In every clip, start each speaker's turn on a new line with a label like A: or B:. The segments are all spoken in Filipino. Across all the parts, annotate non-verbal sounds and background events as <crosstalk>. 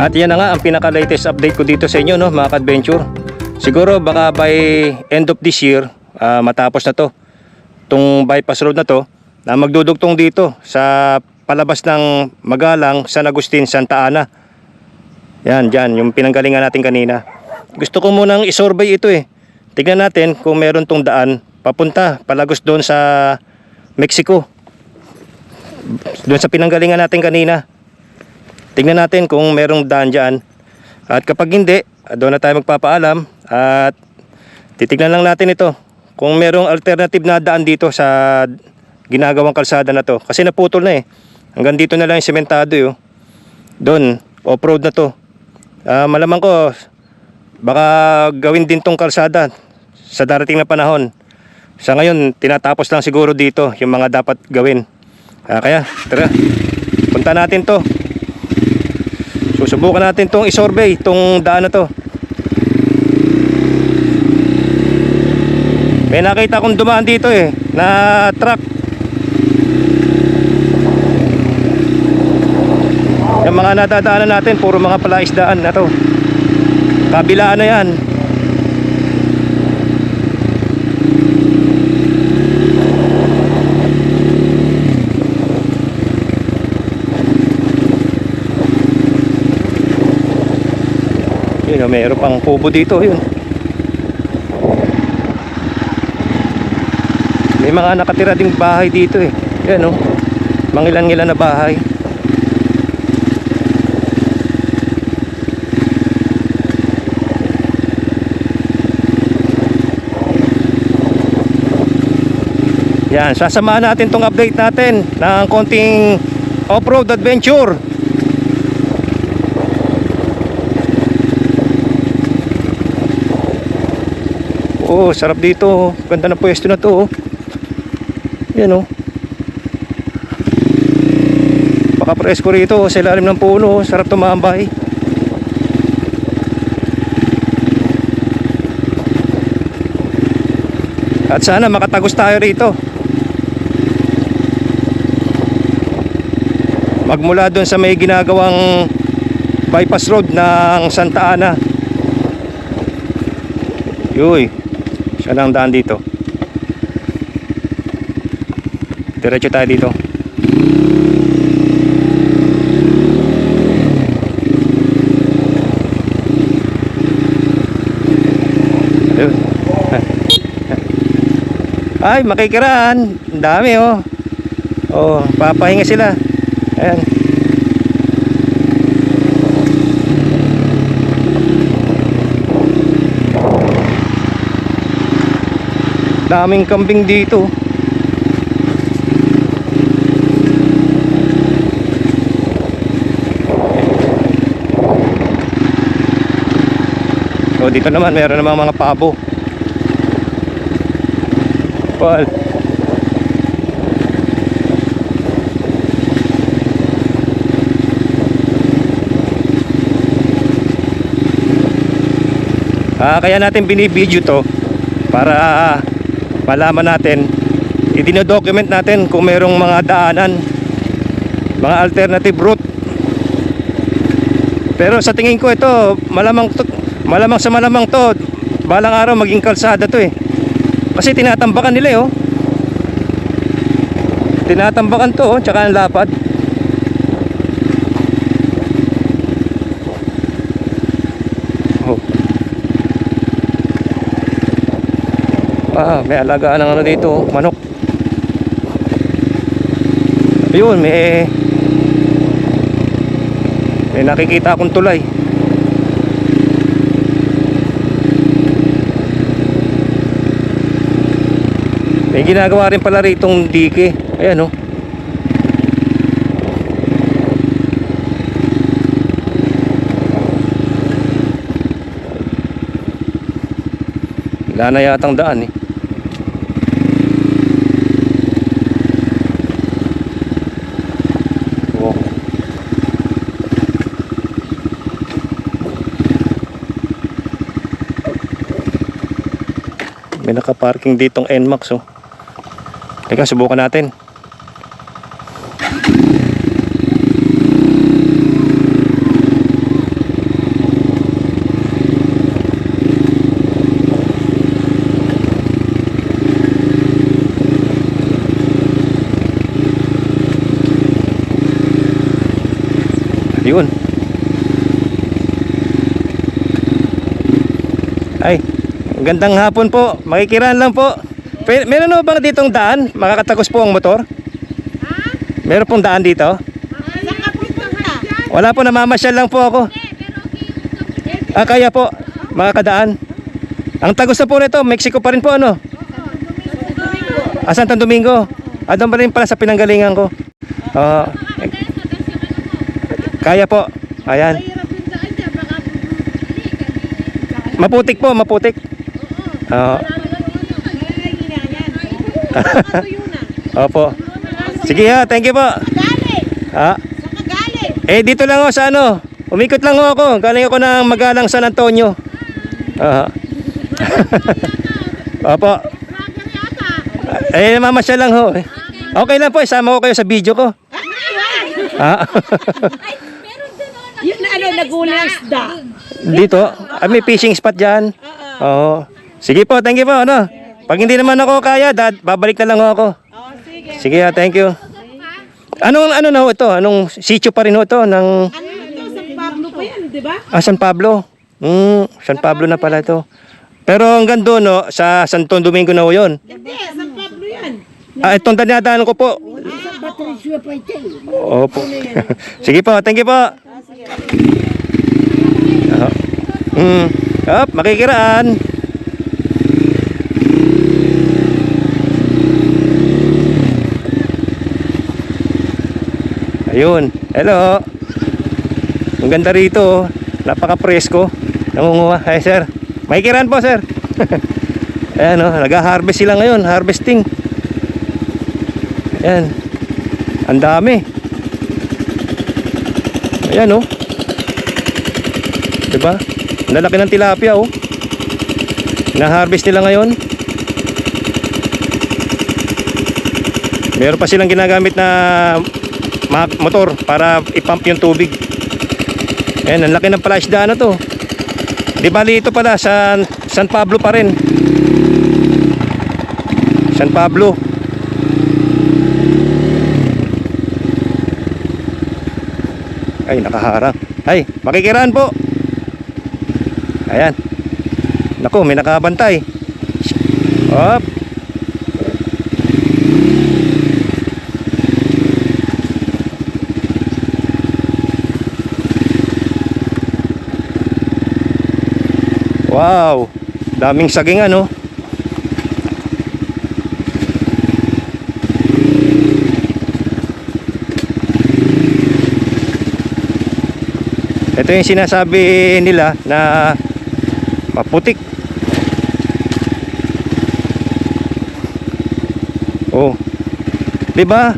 A: At yan na nga ang pinaka-latest update ko dito sa inyo no, mga ka-adventure. Siguro baka by end of this year, ah, matapos na to. Itong bypass road na to, na magdudugtong dito sa palabas ng Magalang, San Agustin, Santa Ana. Yan, dyan, yung pinanggalingan natin kanina. Gusto ko munang isurvey ito eh. Tignan natin kung meron tong daan papunta, palagos doon sa Mexico. Doon sa pinanggalingan natin kanina. Tingnan natin kung merong daan dyan. At kapag hindi, doon na tayo magpapaalam. At titignan lang natin ito. Kung merong alternative na daan dito sa ginagawang kalsada na to. Kasi naputol na eh. Hanggang dito na lang yung sementado yun. Doon, off-road na to. Ah, malamang ko, baka gawin din tong kalsada sa darating na panahon. Sa ngayon, tinatapos lang siguro dito yung mga dapat gawin. Ah, kaya, tara, punta natin to. Susubukan natin tong isurvey, tong daan na to. May nakita akong dumaan dito eh, na truck. Yung mga nadadaanan natin, puro mga palaisdaan na to. Kabilaan na yan. Yun, oh, mayroon pang kubo dito, yun. May mga nakatira ding bahay dito eh. Yan oh. Mangilan-ngilan na bahay. Yan, sasamahan natin tong update natin ng konting off-road adventure. Oh, sarap dito. Ganda ng pwesto na to. oh. Yan oh. Baka presko rito oh, sa ilalim ng puno. oh. Sarap tumambay. At sana makatagos tayo rito. Magmula doon sa may ginagawang bypass road ng Santa Ana. Yuy, lang daan dito. Diretso tayo dito. Ay, makikiraan. Ang dami oh. Oh, papahinga sila. Ayan. Daming kambing dito. O dito naman meron namang mga pabo. Well, Ah, kaya natin binibideo to para malaman natin idinodocument natin kung merong mga daanan mga alternative route. Pero sa tingin ko ito malamang to, malamang sa malamang to balang araw maging kalsada to eh. Kasi tinatambakan nila eh, oh. Tinatambakan to oh tsaka ang lapad May alagaan ng ano dito, manok. Ayun, may may nakikita akong tulay. May ginagawa rin pala ritong dike. Ayan oh. Wala na yatang daan eh. May nakaparking ditong NMAX oh. Teka, subukan natin. Yun. Ay, gandang hapon po. Makikiraan lang po. Pe- meron na bang ditong daan? Makakatagos po ang motor? Meron pong daan dito? Wala po, namamasyal lang po ako. Ah, kaya po, makakadaan. Ang tagos na po nito, Mexico pa rin po ano? Ah, Santo Domingo. Ah, doon pa rin pala sa pinanggalingan ko. Oo. kaya po. Ayan. Maputik po, maputik. Oo. <laughs> Opo. Sige ha, thank you po. Ah,
B: galing?
A: eh dito lang ako sa ano. Umikot lang ho ako. Galing ako ng Magalang San Antonio. Ah. <laughs> Opo. Eh, mamasyal lang ho. Okay lang po, isama ko kayo sa video ko. Ah.
B: Yun na ano, naguli ang isda.
A: Dito, ah, may fishing spot dyan. Oo. Sige po, thank you po. Ano? Pag hindi naman ako kaya, dad, babalik na lang ako.
B: Sige.
A: Sige, ah, thank you. Anong ano na ho ito? Anong sitio pa rin ho ito? Ng
B: Ano ito, San Pablo pa yan, di ba?
A: ah, San Pablo. Hmm, San Pablo na pala ito. Pero hanggang doon, no, sa Santo Domingo na ho yun.
B: Hindi, San Pablo yan.
A: Ah, itong dinadaan ko po. Opo. <laughs> Sige po, thank you po. Ah, Hmm. Up, makikiraan. Ayun. Hello. Ang ganda rito. oh. Napaka-presko. Nangunguha. Hi, sir. Makikiraan po, sir. <laughs> Ayan, oh. Nag-harvest sila ngayon. Harvesting. Ayan. Ang dami. Ayan, oh. Diba? Ang lalaki ng tilapia, oh. Na-harvest nila ngayon. Meron pa silang ginagamit na motor para ipump yung tubig. Ayan, ang laki ng pala na to. Di bali ito pala sa San Pablo pa rin. San Pablo. Ay, nakaharang. Ay, makikiraan po. Ayan. Naku, may nakabantay. Op. Wow, daming saging ano. Ito yung sinasabi nila na maputik. Oh. 'Di ba?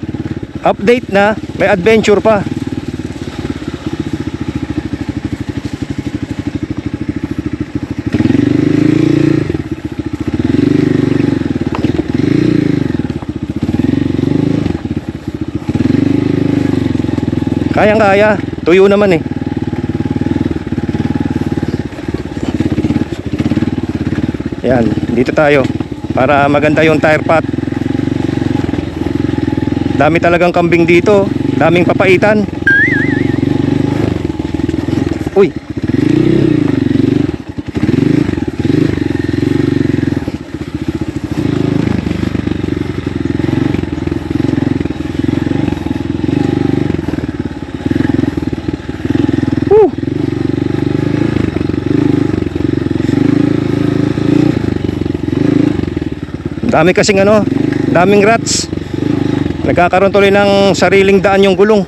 A: Update na, may adventure pa. Kayang kaya, tuyo naman eh. Yan, dito tayo para maganda yung tire pot. Dami talagang kambing dito, daming papaitan. Dami kasing ano, daming rats. Nagkakaroon tuloy ng sariling daan yung gulong.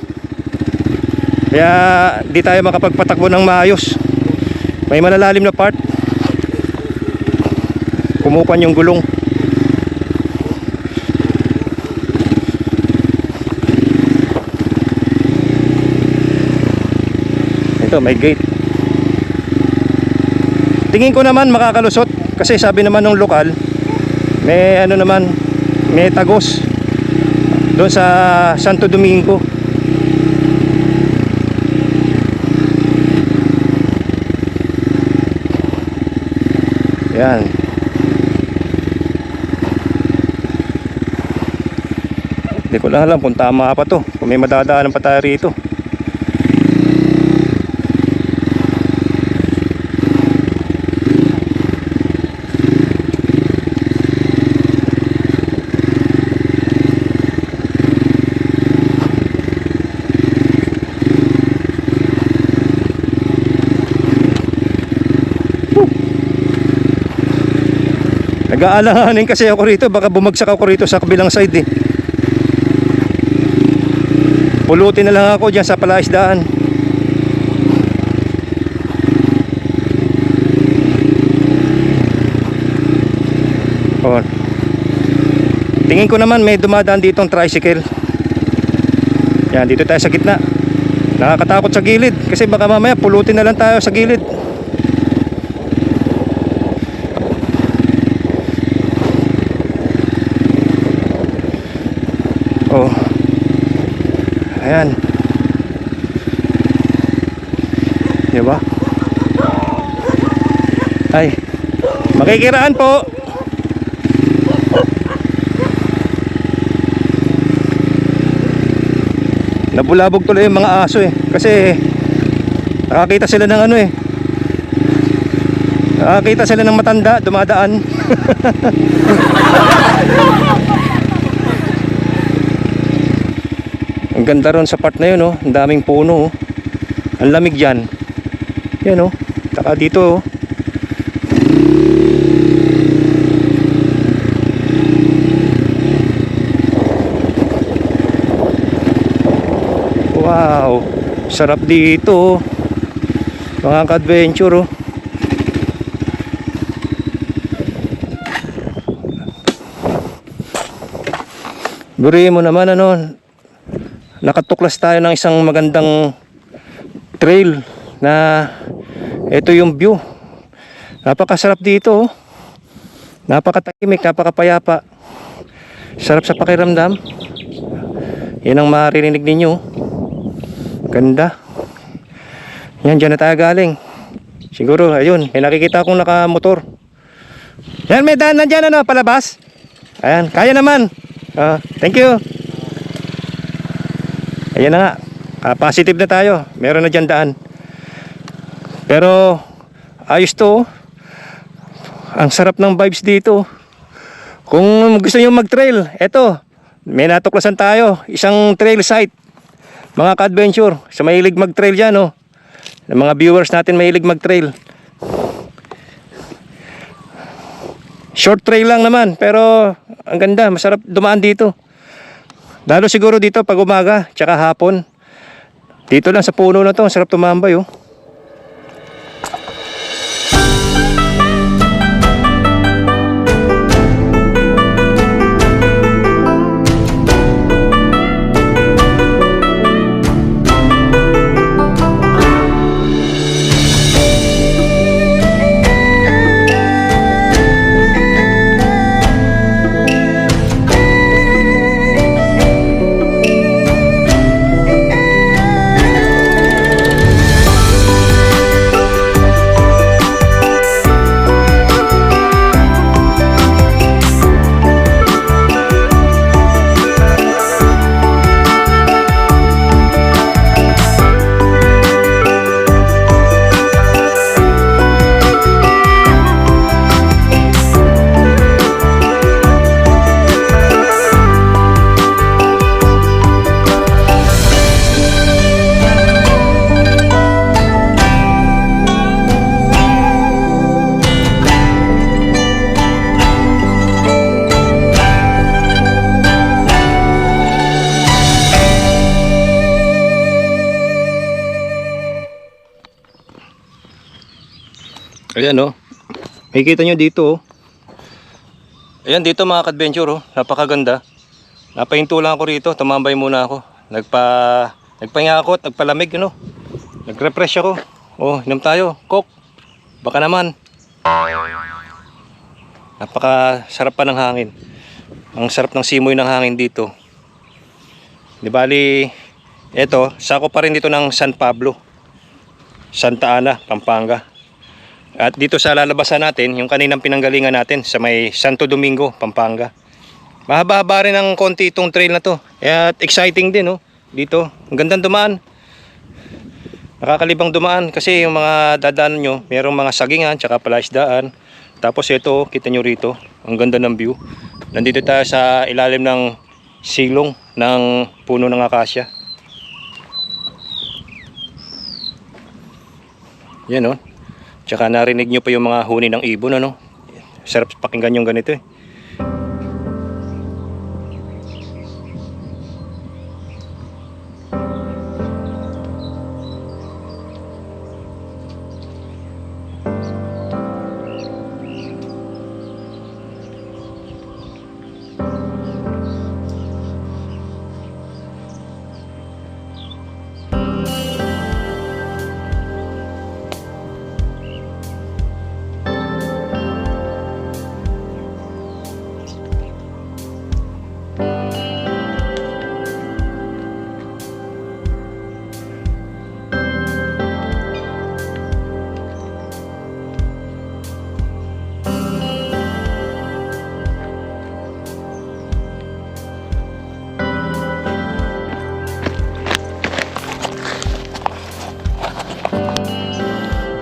A: Kaya di tayo makapagpatakbo ng maayos. May malalalim na part. Kumupan yung gulong. Ito, may gate. Tingin ko naman makakalusot kasi sabi naman ng lokal may ano naman may tagos doon sa Santo Domingo. Yan. Hindi ko lang alam kung tama pa to kung may madadaanan pa tayo rito Nag-aalanganin kasi ako rito. Baka bumagsak ako rito sa kabilang side eh. Pulutin na lang ako dyan sa palaisdaan. Oh. Tingin ko naman may dumadaan ditong tricycle. Yan, dito tayo sa gitna. Nakakatakot sa gilid kasi baka mamaya pulutin na lang tayo sa gilid. Ayan. Di ba? Ay. Makikiraan po. Nabulabog tuloy yung mga aso eh. Kasi nakakita sila ng ano eh. Nakakita sila ng matanda, dumadaan. <laughs> Ang ganda ron sa part na yun, oh. Ang daming puno, oh. Ang lamig dyan. Yan, oh. Taka dito, oh. Wow. Sarap dito, oh. Mga ka-adventure, oh. Buriin mo naman, ano, nakatuklas tayo ng isang magandang trail na ito yung view. Napakasarap dito oh. napakatahimik napakapayapa. Sarap sa pakiramdam. Yan ang maririnig ninyo. Ganda. Yan dyan na tayo galing. Siguro ayun may nakikita akong nakamotor. Yan may daan na dyan ano palabas. Ayan kaya naman. Ah, thank you Ayan na nga. Ah, positive na tayo. Meron na dyan daan. Pero ayos to. oh. Ang sarap ng vibes dito. Kung gusto niyo mag-trail, eto. May natuklasan tayo. Isang trail site. Mga ka-adventure. Sa mahilig mag-trail dyan, oh. Mga viewers natin mahilig mag-trail. Short trail lang naman. Pero ang ganda. Masarap dumaan dito. Lalo siguro dito pag umaga, tsaka hapon. Dito lang sa puno na to, sarap tumambay oh. Ayan oh. Makikita nyo dito oh. Ayan dito mga ka-adventure oh. Napakaganda. Napahinto lang ako rito. Tumambay muna ako. Nagpa nagpahinga ako at nagpalamig ano. Nag-refresh ako. Oh, inom tayo. Coke. Baka naman. Napaka sarap pa ng hangin. Ang sarap ng simoy ng hangin dito. Di bali, eto, sako pa rin dito ng San Pablo. Santa Ana, Pampanga. At dito sa lalabasan natin, yung kaninang pinanggalingan natin sa may Santo Domingo, Pampanga. Mahaba-haba rin ng konti itong trail na to. At exciting din, oh. Dito, ang gandang dumaan. Nakakalibang dumaan kasi yung mga dadaanan nyo, merong mga sagingan, tsaka palaisdaan. Tapos ito, kita nyo rito, ang ganda ng view. Nandito tayo sa ilalim ng silong ng puno ng akasya. Yan, oh. Tsaka narinig nyo pa yung mga huni ng ibon, ano? Sarap pakinggan yung ganito eh.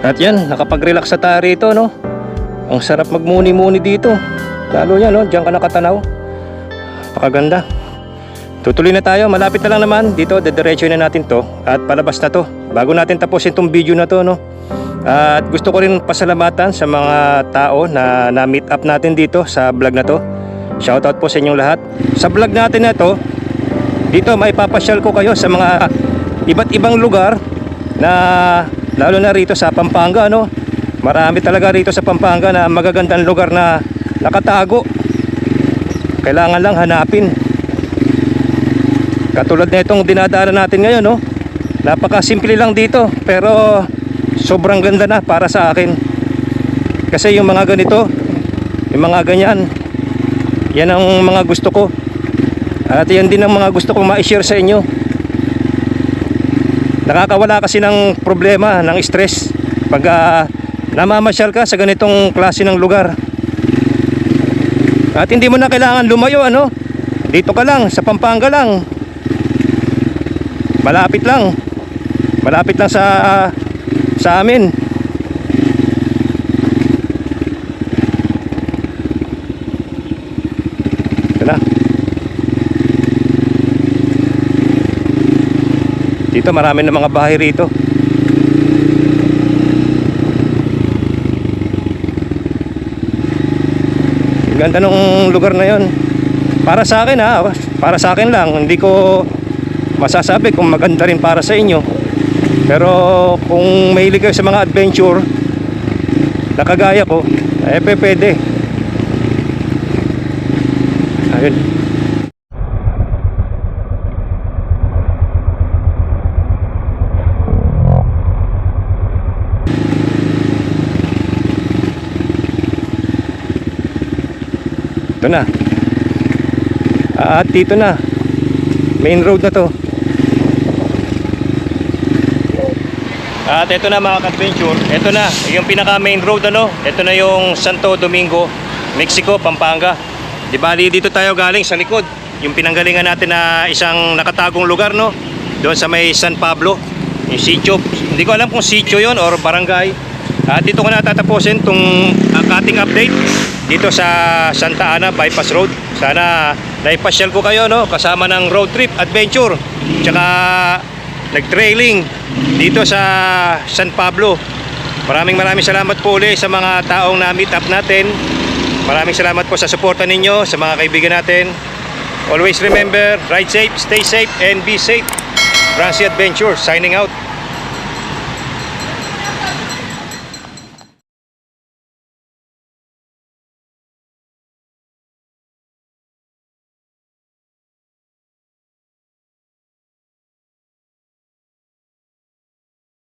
A: At yan, nakapag-relax sa tayo rito, no? Ang sarap magmuni-muni dito. Lalo yan, no? Diyan ka nakatanaw. Pakaganda. Tutuloy na tayo. Malapit na lang naman. Dito, dediretso na natin to. At palabas na to. Bago natin tapusin tong video na to, no? At gusto ko rin pasalamatan sa mga tao na na-meet up natin dito sa vlog na to. Shoutout po sa inyong lahat. Sa vlog natin na to, dito may papasyal ko kayo sa mga iba't ibang lugar na lalo na rito sa Pampanga no? Marami talaga rito sa Pampanga na magagandang lugar na nakatago. Kailangan lang hanapin. Katulad na itong dinadaanan natin ngayon no? Napakasimple lang dito pero sobrang ganda na para sa akin. Kasi yung mga ganito yung mga ganyan yan ang mga gusto ko. At yan din ang mga gusto kong ma-share sa inyo. Nakakawala kasi ng problema, ng stress pag ah, namamasyal ka sa ganitong klase ng lugar. At hindi mo na kailangan lumayo ano. Dito ka lang, sa Pampanga lang. Malapit lang. Malapit lang sa sa amin. Ito na. Dito marami na mga bahay rito. Ganda ng lugar na yon. Para sa akin ha, para sa akin lang, hindi ko masasabi kung maganda rin para sa inyo. Pero kung mahilig kayo sa mga adventure, na kagaya ko, eh pwede. Ayun. Ito na. At dito na. Main road na to. At ito na mga adventure Ito na, yung pinaka main road ano. Ito na yung Santo Domingo, Mexico, Pampanga. Di bali dito tayo galing sa likod. Yung pinanggalingan natin na isang nakatagong lugar no. Doon sa may San Pablo. Yung sitio. Hindi ko alam kung sitio yon or barangay. At dito ko na tatapusin tong uh, cutting update dito sa Santa Ana Bypass Road. Sana naipasyal ko kayo no kasama ng road trip adventure. Tsaka nag-trailing dito sa San Pablo. Maraming maraming salamat po uli sa mga taong na-meet up natin. Maraming salamat po sa suporta ninyo sa mga kaibigan natin. Always remember, ride safe, stay safe, and be safe. Francie Adventure, signing out.